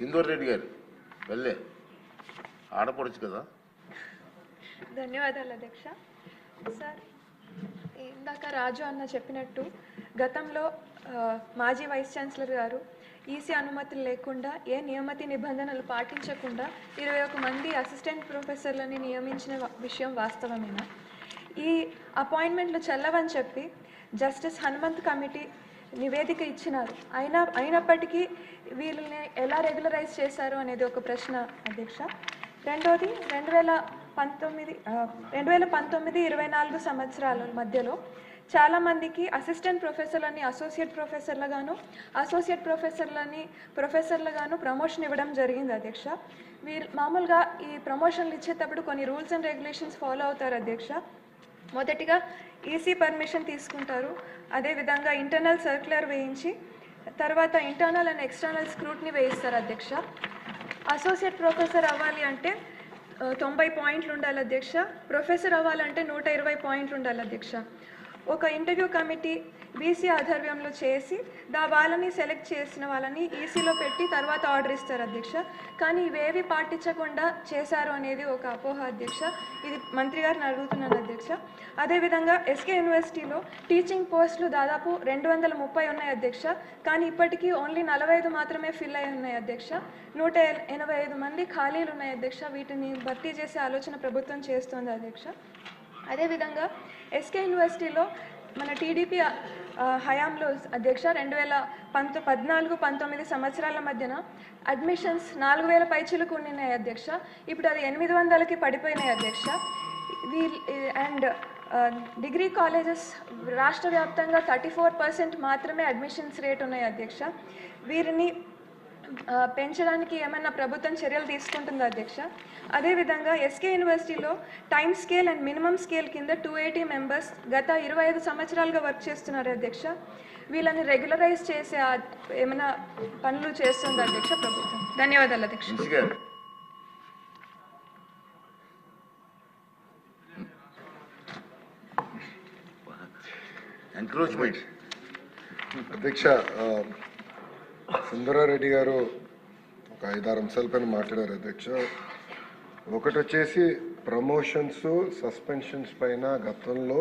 సింధూర్ రెడ్డి గారు. వెళ్ళే. ఆడపడచ్చు కదా. ధన్యవాదాలు అధ్యక్ష. సార్ ఇందాక రాజు అన్న చెప్పినట్టు గతంలో మాజీ వైస్ ఛాన్సలర్ గారు ఈసీ అనుమతులు లేకుండా ఏ నియమతి నిబంధనలు పాటించకుండా ఇరవై ఒక మంది అసిస్టెంట్ ప్రొఫెసర్లని నియమించిన విషయం వాస్తవమేనా? ఈ అపాయింట్మెంట్లు చెల్లవని చెప్పి జస్టిస్ హనుమంత్ కమిటీ నివేదిక ఇచ్చినారు. అయినా అయినప్పటికీ వీళ్ళని ఎలా రెగ్యులరైజ్ చేశారు అనేది ఒక ప్రశ్న అధ్యక్ష. రెండోది రెండు వేల పంతొమ్మిది రెండు వేల పంతొమ్మిది ఇరవై నాలుగు సంవత్సరాల మధ్యలో చాలామందికి అసిస్టెంట్ ప్రొఫెసర్లని అసోసియేట్ ప్రొఫెసర్లుగాను అసోసియేట్ ప్రొఫెసర్లని ప్రొఫెసర్లుగాను ప్రమోషన్ ఇవ్వడం జరిగింది అధ్యక్ష. వీరు మామూలుగా ఈ ప్రమోషన్లు ఇచ్చేటప్పుడు కొన్ని రూల్స్ అండ్ రెగ్యులేషన్స్ ఫాలో అవుతారు అధ్యక్ష. మొదటిగా ఈసీ పర్మిషన్ తీసుకుంటారు. అదేవిధంగా ఇంటర్నల్ సర్క్యులర్ వేయించి తర్వాత ఇంటర్నల్ అండ్ ఎక్స్టర్నల్ స్క్రూట్ని వేయిస్తారు అధ్యక్ష. అసోసియేట్ ప్రొఫెసర్ అవ్వాలి అంటే తొంభై పాయింట్లు ఉండాలి అధ్యక్ష. ప్రొఫెసర్ అవ్వాలంటే నూట ఇరవై పాయింట్లు ఉండాలి అధ్యక్ష. ఒక ఇంటర్వ్యూ కమిటీ బీసీ ఆధ్వర్యంలో చేసి దా వాళ్ళని సెలెక్ట్ చేసిన వాళ్ళని ఈసీలో పెట్టి తర్వాత ఆర్డర్ ఇస్తారు అధ్యక్ష. కానీ ఇవేవి పాటించకుండా చేశారు అనేది ఒక అపోహ అధ్యక్ష. ఇది మంత్రి గారిని అడుగుతున్నాను అధ్యక్ష. అదేవిధంగా ఎస్కే యూనివర్సిటీలో టీచింగ్ పోస్టులు దాదాపు రెండు వందల ముప్పై ఉన్నాయి అధ్యక్ష. కానీ ఇప్పటికీ ఓన్లీ నలభై ఐదు మాత్రమే ఫిల్ అయి ఉన్నాయి అధ్యక్ష. నూట ఎనభై ఐదు మంది ఖాళీలు ఉన్నాయి అధ్యక్ష. వీటిని భర్తీ చేసే ఆలోచన ప్రభుత్వం చేస్తుంది అధ్యక్ష. అదేవిధంగా ఎస్కే యూనివర్సిటీలో మన టీడీపీ హయాంలో అధ్యక్ష రెండు వేల పంతొ పద్నాలుగు పంతొమ్మిది సంవత్సరాల మధ్యన అడ్మిషన్స్ నాలుగు వేల పైచీలకు ఉండినాయి అధ్యక్ష. ఇప్పుడు అది ఎనిమిది వందలకి పడిపోయినాయి అధ్యక్ష. వీల్ అండ్ డిగ్రీ కాలేజెస్ రాష్ట్ర వ్యాప్తంగా థర్టీ ఫోర్ పర్సెంట్ మాత్రమే అడ్మిషన్స్ రేట్ ఉన్నాయి అధ్యక్ష. వీరిని పెంచడానికి ఏమైనా ప్రభుత్వం చర్యలు తీసుకుంటుందా అధ్యక్ష? అదేవిధంగా ఎస్కే యూనివర్సిటీలో time scale and minimum scale కింద టూ ఎయిటీ మెంబర్స్ గత ఇరవై ఐదు సంవత్సరాలుగా వర్క్ చేస్తున్నారు అధ్యక్ష. వీళ్ళని రెగ్యులరైజ్ చేసే ఏమైనా పనులు చేస్తుందా అధ్యక్ష ప్రభుత్వం? ధన్యవాదాలు అధ్యక్ష. ఎంక్రోచ్మెంట్ అధ్యక్ష సుందరారెడ్డి గారు ఒక ఐదారు అంశాలపైన మాట్లాడారు అధ్యక్ష. ఒకటి వచ్చేసి ప్రమోషన్స్ సస్పెన్షన్స్ పైన గతంలో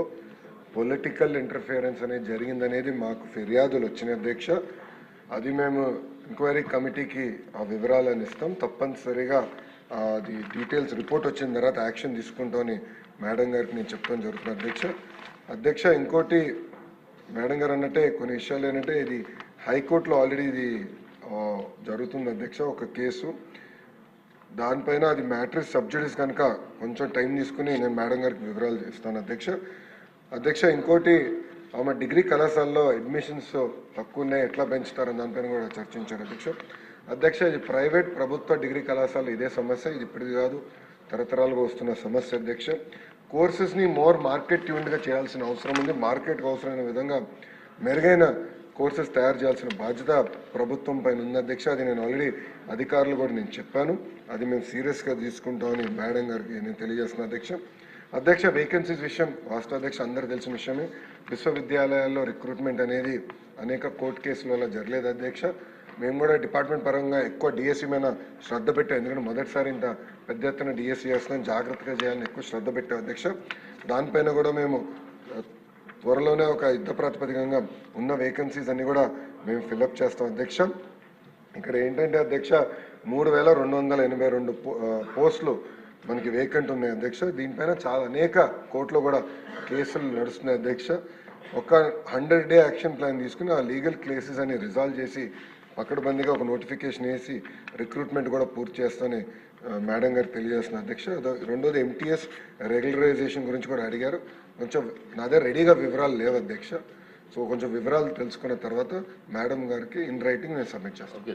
పొలిటికల్ ఇంటర్ఫియరెన్స్ అనేది జరిగిందనేది మాకు ఫిర్యాదులు వచ్చినాయి అధ్యక్ష. అది మేము ఎంక్వైరీ కమిటీకి ఆ వివరాలను ఇస్తాం. తప్పనిసరిగా అది డీటెయిల్స్ రిపోర్ట్ వచ్చిన తర్వాత యాక్షన్ తీసుకుంటామని మేడం గారికి నేను చెప్తాను జరుగుతుంది అధ్యక్ష. అధ్యక్ష ఇంకోటి మేడం గారు అన్నట్టే కొన్ని విషయాలు ఏంటంటే ఇది హైకోర్టులో ఆల్రెడీ ఇది జరుగుతుంది అధ్యక్ష ఒక కేసు. దానిపైన అది మ్యాట్రిక్స్ సబ్జెక్ట్స్ కనుక కొంచెం టైం తీసుకుని నేను మేడం గారికి వివరాలు ఇస్తాను అధ్యక్ష. అధ్యక్ష ఇంకోటి ఆమె డిగ్రీ కళాశాలలో అడ్మిషన్స్ తక్కువ ఉన్నాయి ఎట్లా పెంచుతారని దానిపైన కూడా చర్చించారు అధ్యక్ష. అధ్యక్ష ఇది ప్రైవేట్ ప్రభుత్వ డిగ్రీ కళాశాల ఇదే సమస్య ఇది ఇప్పటిది కాదు తరతరాలుగా వస్తున్న సమస్య అధ్యక్ష. కోర్సెస్ని మోర్ మార్కెట్ ట్యూన్డ్గా చేయాల్సిన అవసరం ఉంది మార్కెట్కు అవసరమైన విధంగా మెరుగైన కోర్సెస్ తయారు చేయాల్సిన బాధ్యత ప్రభుత్వం పైన ఉంది. అధ్యక్ష అది నేను ఆల్రెడీ అధికారులు కూడా నేను చెప్పాను. అది మేము సీరియస్గా తీసుకుంటామని మేడం గారికి నేను తెలియజేస్తున్న అధ్యక్ష. అధ్యక్ష వేకెన్సీస్ విషయం రాష్ట్ర అధ్యక్ష అందరు తెలిసిన విషయమే. విశ్వవిద్యాలయాల్లో రిక్రూట్మెంట్ అనేది అనేక కోర్టు కేసుల వల్ల జరగలేదు అధ్యక్ష. మేము కూడా డిపార్ట్మెంట్ పరంగా ఎక్కువ డిఎస్సీ మీద శ్రద్ధ పెట్టాం. ఎందుకంటే మొదటిసారి ఇంత పెద్ద ఎత్తున డిఎస్సీ చేస్తున్నాం. జాగ్రత్తగా చేయాలని ఎక్కువ శ్రద్ధ పెట్టాం అధ్యక్ష. దానిపైన కూడా మేము త్వరలోనే ఒక యుద్ధ ప్రాతిపదికంగా ఉన్న వేకెన్సీస్ అన్ని కూడా మేము ఫిలప్ చేస్తాం. అధ్యక్ష ఇక్కడ ఏంటంటే అధ్యక్ష మూడు వేల రెండు వందల ఎనభై రెండు పో- పోస్టులు మనకి వేకెంట్ ఉన్నాయి అధ్యక్ష. దీనిపైన చాలా అనేక కోర్టులో కూడా కేసులు నడుస్తున్నాయి అధ్యక్ష. ఒక హండ్రెడ్ డే యాక్షన్ ప్లాన్ తీసుకుని ఆ లీగల్ కేసెస్ అని రిజాల్వ్ చేసి పకడ్బందీగా ఒక నోటిఫికేషన్ వేసి రిక్రూట్మెంట్ కూడా పూర్తి చేస్తానని మేడం గారు తెలియజేస్తున్న అధ్యక్ష రెండోది ఎంటీఎస్ రెగ్యులరైజేషన్ గురించి కూడా అడిగారు. కొంచెం నా దగ్గర రెడీగా వివరాలు లేవు అధ్యక్ష. సో కొంచెం వివరాలు తెలుసుకున్న తర్వాత మేడం గారికి ఇన్ రైటింగ్ నేను సబ్మిట్ చేస్తాను.